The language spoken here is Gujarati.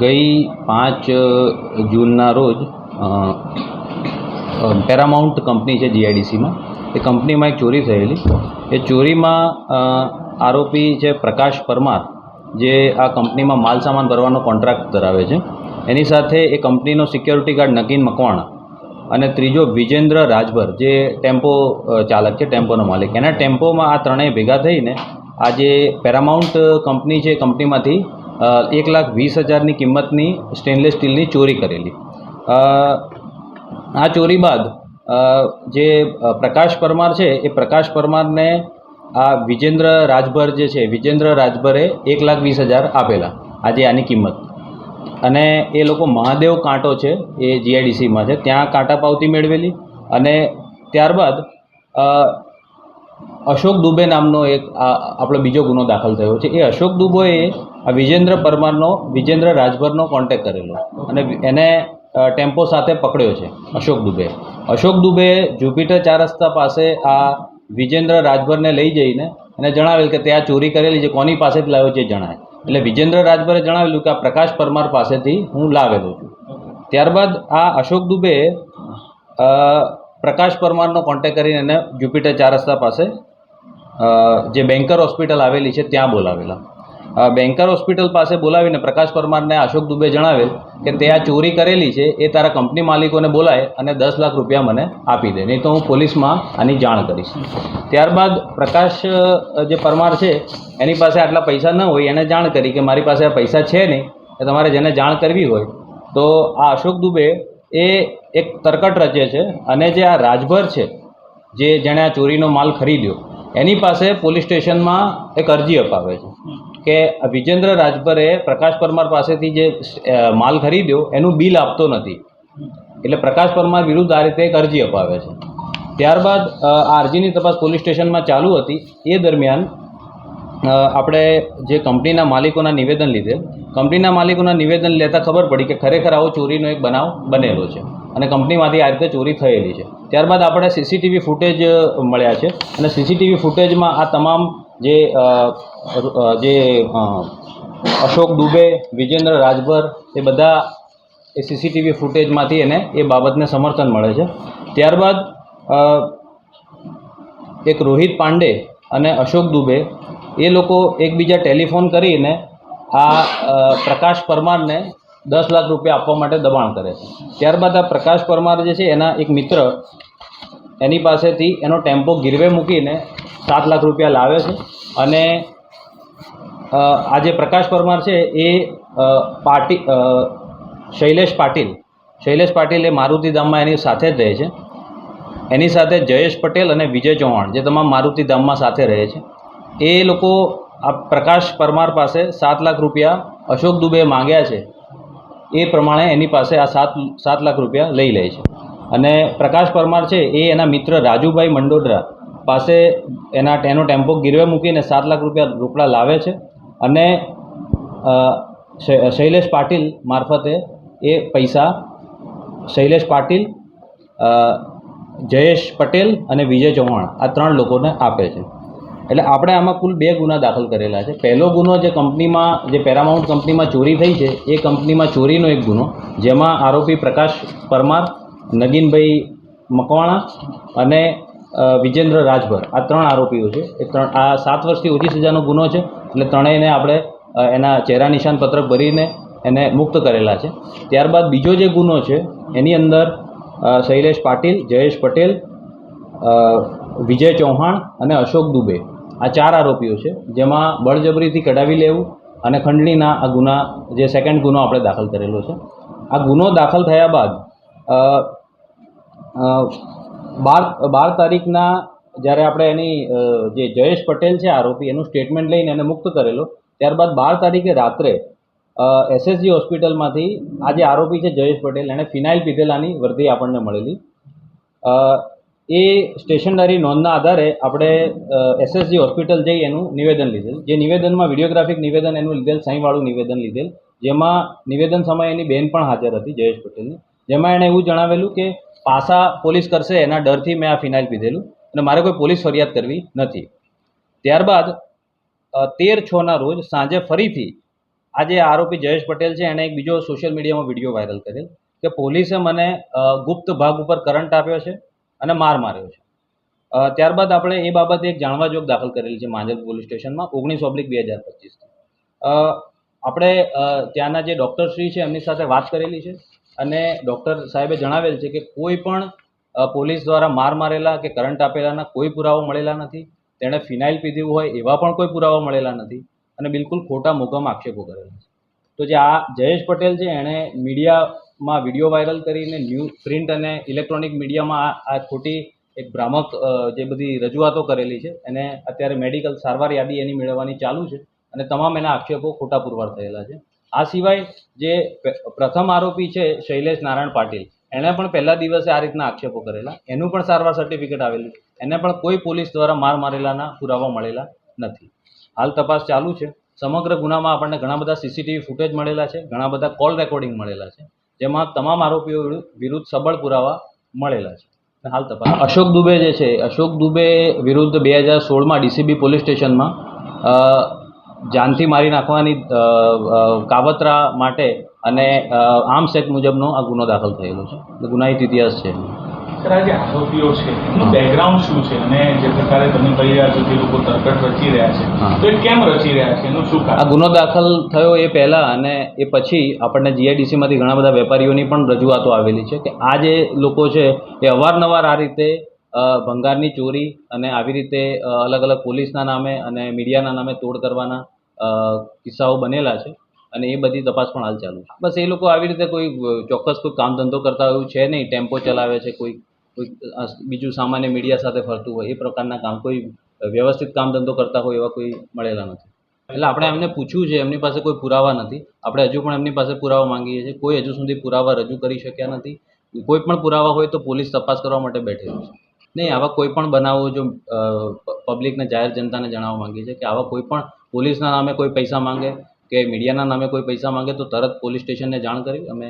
ગઈ પાંચ જૂનના રોજ પેરામાઉન્ટ કંપની છે જીઆઈડીસીમાં એ કંપનીમાં એક ચોરી થયેલી. એ ચોરીમાં આરોપી છે પ્રકાશ પરમાર, જે આ કંપનીમાં માલ સામાન ભરવાનો કોન્ટ્રાક્ટ ધરાવે છે. એની સાથે એ કંપનીનો સિક્યોરિટી ગાર્ડ નકીન મકવાણા અને ત્રીજો વિજેન્દ્ર રાજભર, જે ટેમ્પો ચાલક છે, ટેમ્પોનો માલિક. એના ટેમ્પોમાં આ ત્રણેય ભેગા થઈને આ જે પેરામાઉન્ટ કંપની છે કંપનીમાંથી એક લાખ વીસ હજારની કિંમતની સ્ટેનલેસ સ્ટીલની ચોરી કરેલી. આ ચોરી બાદ જે પ્રકાશ પરમાર છે, એ પ્રકાશ પરમારને આ વિજેન્દ્ર રાજભર જે છે, વિજેન્દ્ર રાજભરે એક લાખ વીસ હજાર આપેલા, આજે આની કિંમત. અને એ લોકો મહાદેવ કાંટો છે, એ જીઆઈડીસીમાં છે, ત્યાં કાંટા પાવતી મેળવેલી. અને ત્યારબાદ અશોક દુબે નામનો એક આપણો બીજો ગુનો દાખલ થયો છે. એ અશોક દુબેએ આ વિજેન્દ્ર પરમારનો, વિજેન્દ્ર રાજભરનો કોન્ટેક કરેલો. અને એને ટેમ્પો સાથે પકડ્યો છે, અશોક દુબે. અશોક દુબે જુપિટર ચાર રસ્તા પાસે આ વિજેન્દ્ર રાજભરને લઈ જઈને એને જણાવેલ કે ત્યાં ચોરી કરેલી છે, કોની પાસેથી લાવ્યો છે જણાય. એટલે વિજેન્દ્ર રાજભરે જણાવેલું કે આ પ્રકાશ પરમાર પાસેથી હું લાવેલો છું. ત્યારબાદ આ અશોક દુબે પ્રકાશ પરમારનો કોન્ટેક કરીને એને જુપિટર ચાર રસ્તા પાસે જે બેન્કર હોસ્પિટલ આવેલી છે, ત્યાં બોલાવેલા. બેન્કર હોસ્પિટલ પાસે બોલાવીને પ્રકાશ પરમારને અશોક દુબે જણાવેલ કે તે આ ચોરી કરેલી છે, એ તારા કંપની માલિકોને બોલાય અને દસ લાખ રૂપિયા મને આપી દે. નહીં તો હું પોલીસમાં આની જાણ કરીશ. ત્યારબાદ પ્રકાશ જે પરમાર છે, એની પાસે આટલા પૈસા ન હોય, એને જાણ કરી કે મારી પાસે આ પૈસા છે નહીં, એ તમારે જેને જાણ કરવી હોય, તો આ અશોક દુબે એ એક તરકટ રચે છે અને જે આ રાજભર છે, જે જેણે આ ચોરીનો માલ ખરીદ્યો, એની પાસે પોલીસ સ્ટેશનમાં એક અરજી અપાવે છે. કે વિજેન્દ્ર રાજભરે પ્રકાશ પરમાર પાસેથી જે માલ ખરીદ્યો, એનું બિલ આપતો નથી. એટલે પ્રકાશ પરમાર વિરુદ્ધ આ રીતે એક અરજી અપાવે છે. ત્યારબાદ આ અરજીની તપાસ પોલીસ સ્ટેશનમાં ચાલુ હતી. એ દરમિયાન આપણે જે કંપનીના માલિકોના નિવેદન લીધે, કંપનીના માલિકોના નિવેદન લેતા ખબર પડી કે ખરેખર આવો ચોરીનો એક બનાવ બનેલો છે અને કંપનીમાંથી આ રીતે ચોરી થયેલી છે. ત્યારબાદ આપણે સીસીટીવી ફૂટેજ મળ્યા છે અને સીસીટીવી ફૂટેજમાં આ તમામ જે જે અશોક દુબે, વિજેન્દ્ર રાજભર, એ બધા એ સીસીટીવી ફૂટેજમાંથી એને એ બાબતને સમર્થન મળે છે. ત્યારબાદ એક રોહિત પાંડે અને અશોક દુબે એ લોકો એકબીજા ટેલિફોન કરીને આ પ્રકાશ પરમારને દસ લાખ રૂપિયા આપવા માટે દબાણ કરે છે. ત્યારબાદ આ પ્રકાશ પરમાર જે છે એના એક મિત્ર, એની પાસેથી એનો ટેમ્પો ગીરવે મૂકીને સાત લાખ રૂપિયા લાવે છે. અને આ જે પ્રકાશ પરમાર છે એ પાટી શૈલેષ પાટીલ શૈલેષ પાટીલ એ મારુતિધામમાં એની સાથે જ રહે છે. એની સાથે જયેશ પટેલ અને વિજય ચૌહાણ, જે તમામ મારુતિધામમાં સાથે રહે છે. એ લોકો આ પ્રકાશ પરમાર પાસે સાત લાખ રૂપિયા અશોક દુબે માંગ્યા છે. એ પ્રમાણે એની પાસે આ સાત સાત લાખ રૂપિયા લઈ લે છે. અને પ્રકાશ પરમાર છે એ એના મિત્ર રાજુભાઈ મંડોદરા પાસે એના એનો ટેમ્પો ગીરવે મૂકીને સાત લાખ રૂપિયા રોકડા લાવે છે અને શૈલેષ પાટીલ મારફતે એ પૈસા શૈલેષ પાટીલ જયેશ પટેલ અને વિજય ચૌહાણ આ ત્રણ લોકોને આપે છે. એટલે આપણે આમાં કુલ બે ગુના દાખલ કરેલા છે. પહેલો ગુનો જે કંપનીમાં, જે પેરામાઉન્ટ કંપનીમાં ચોરી થઈ છે, એ કંપનીમાં ચોરીનો એક ગુનો, જેમાં આરોપી પ્રકાશ પરમાર, નગીનભાઈ મકવાણા અને વિજેન્દ્ર રાજભર. આ ત્રણ આરોપીઓ છે. એ ત્રણ આ સાત વર્ષથી ઓછી સજાનો ગુનો છે એટલે ત્રણેયને આપણે એના ચહેરા નિશાન પત્રક ભરીને એને મુક્ત કરેલા છે. ત્યારબાદ બીજો જે ગુનો છે, એની અંદર શૈલેષ પાટીલ, જયેશ પટેલ વિજય ચૌહાણ અને અશોક દુબે. આ ચાર આરોપીઓ છે, જેમાં બળજબરીથી કઢાવી લેવું અને ખંડણીના આ ગુના, જે સેકન્ડ ગુનો આપણે દાખલ કરેલો છે. આ ગુનો દાખલ થયા બાદ બાર બાર તારીખના જ્યારે આપણે એની જે જયેશ પટેલ છે આરોપી, એનું સ્ટેટમેન્ટ લઈને એને મુક્ત કરેલો, ત્યારબાદ બાર તારીખે રાત્રે એસએસજી હોસ્પિટલમાંથી આ જે આરોપી છે જયેશ પટેલ, એણે ફિનાઇલ પીધેલાની વર્દી આપણને મળેલી. એ સ્ટેશનરી નોંધના આધારે આપણે એસએસજી હોસ્પિટલ જઈ એનું નિવેદન લીધેલ. જે નિવેદનમાં વિડીયોગ્રાફિક નિવેદન એનું લીધેલ, સાંઈવાળું નિવેદન લીધેલ, જેમાં નિવેદન સમયે એની બેન પણ હાજર હતી જયેશ પટેલની. જેમાં એણે એવું જણાવેલું કે પાસા પોલીસ કરશે, એના ડરથી મેં આ ફિનાઇલ પીધેલું અને મારે કોઈ પોલીસ ફરિયાદ કરવી નથી. ત્યારબાદ તેર છના રોજ સાંજે ફરીથી આ જે આરોપી જયેશ પટેલ છે, એણે એક બીજો સોશિયલ મીડિયામાં વીડિયો વાયરલ કરેલ કે પોલીસે મને ગુપ્ત ભાગ ઉપર કરંટ આપ્યો છે અને માર માર્યો છે. ત્યારબાદ આપણે એ બાબતે એક જાણવા જોગ દાખલ કરેલી છે માંજલ પોલીસ સ્ટેશનમાં ઓગણીસ ઓબ્લિક બે હજાર પચીસથી. આપણે ત્યાંના જે ડૉક્ટરશ્રી છે એમની સાથે વાત કરેલી છે. અને ડૉક્ટર સાહેબે જણાવેલ છે કે કોઈ પણ પોલીસ દ્વારા માર મારેલા કે કરંટ આપેલાના કોઈ પુરાવા મળેલા નથી. તેણે ફિનાઇલ પીધું હોય એવા પણ કોઈ પુરાવા મળેલા નથી અને બિલકુલ ખોટા મોકામાં આક્ષેપો કરેલા છે. તો જે આ જયેશ પટેલ છે, એણે મીડિયામાં વીડિયો વાયરલ કરીને ન્યૂ પ્રિન્ટ અને ઇલેક્ટ્રોનિક મીડિયામાં આ ખોટી એક ભ્રામક જે બધી રજૂઆતો કરેલી છે, એને અત્યારે મેડિકલ સારવાર યાદી એની મેળવવાની ચાલુ છે અને તમામ એના આક્ષેપો ખોટા પુરવાર થયેલા છે. આ સિવાય જે પ્રથમ આરોપી છે શૈલેષ નારાયણ પાટીલ એણે પણ પહેલા દિવસે આ રીતના આક્ષેપો કરેલા. એનું પણ સારવાર સર્ટિફિકેટ આવેલું. એને પણ કોઈ પોલીસ દ્વારા માર મારેલાના પુરાવા મળેલા નથી. હાલ તપાસ ચાલુ છે. સમગ્ર ગુનામાં આપણને ઘણા બધા સીસીટીવી ફૂટેજ મળેલા છે, ઘણા બધા કોલ રેકોર્ડિંગ મળેલા છે, જેમાં તમામ આરોપીઓ વિરુદ્ધ- સબળ પુરાવા મળેલા છે. હાલ તપાસ અશોક દુબે જે છે, અશોક દુબે વિરુદ્ધ બે હજાર સોળમાં ડીસીબી પોલીસ સ્ટેશનમાં જાનથી મારી નાખવાની કાવતરા માટે અને આર્મ્સ એક્ટ મુજબનો આ ગુનો દાખલ થયેલો છે. ગુનાહિત ઇતિહાસ છે. સર આ જે આરોપીઓ છે એનું બેકગ્રાઉન્ડ શું છે? અને જે પ્રકારે તમે કહી રહ્યા છો કે લોકો તરકટ રચી રહ્યા છે તો એ કેમ રચી રહ્યા છે? એનું શું આ ગુનો દાખલ થયો એ પહેલાં અને એ પછી આપણને જીઆઈડીસીમાંથી ઘણા બધા વેપારીઓની પણ રજૂઆતો આવેલી છે કે આ જે લોકો છે એ અવારનવાર આ રીતે ભંગારની ચોરી અને આવી રીતે અલગ અલગ પોલીસના નામે અને મીડિયાના નામે તોડ કરવાના કિસ્સાઓ બનેલા છે અને એ બધી તપાસ પણ હાલ ચાલુ છે. બસ એ લોકો આવી રીતે કોઈ ચોક્કસ કોઈ કામ ધંધો કરતા એવું છે નહીં, ટેમ્પો ચલાવે છે, કોઈ કોઈ બીજું સામાન્ય મીડિયા સાથે ફરતું હોય, એ પ્રકારના કામ, કોઈ વ્યવસ્થિત કામ ધંધો કરતા હોય એવા કોઈ મળેલા નથી. એટલે આપણે એમને પૂછ્યું છે, એમની પાસે કોઈ પુરાવા નથી. આપણે હજુ પણ એમની પાસે પુરાવા માંગીએ છીએ. કોઈ હજુ સુધી પુરાવા રજૂ કરી શક્યા નથી. કોઈ પણ પુરાવા હોય તો પોલીસ તપાસ કરવા માટે બેઠેલું છે. નહીં, આવા કોઈ પણ બનાવો જો પબ્લિકને જાહેર જનતાને જણાવવા માંગીએ છીએ કે આવા કોઈ પણ પોલીસના નામે કોઈ પૈસા માંગે કે મીડિયાના નામે કોઈ પૈસા માંગે તો તરત પોલીસ સ્ટેશનને જાણ કરી, અમે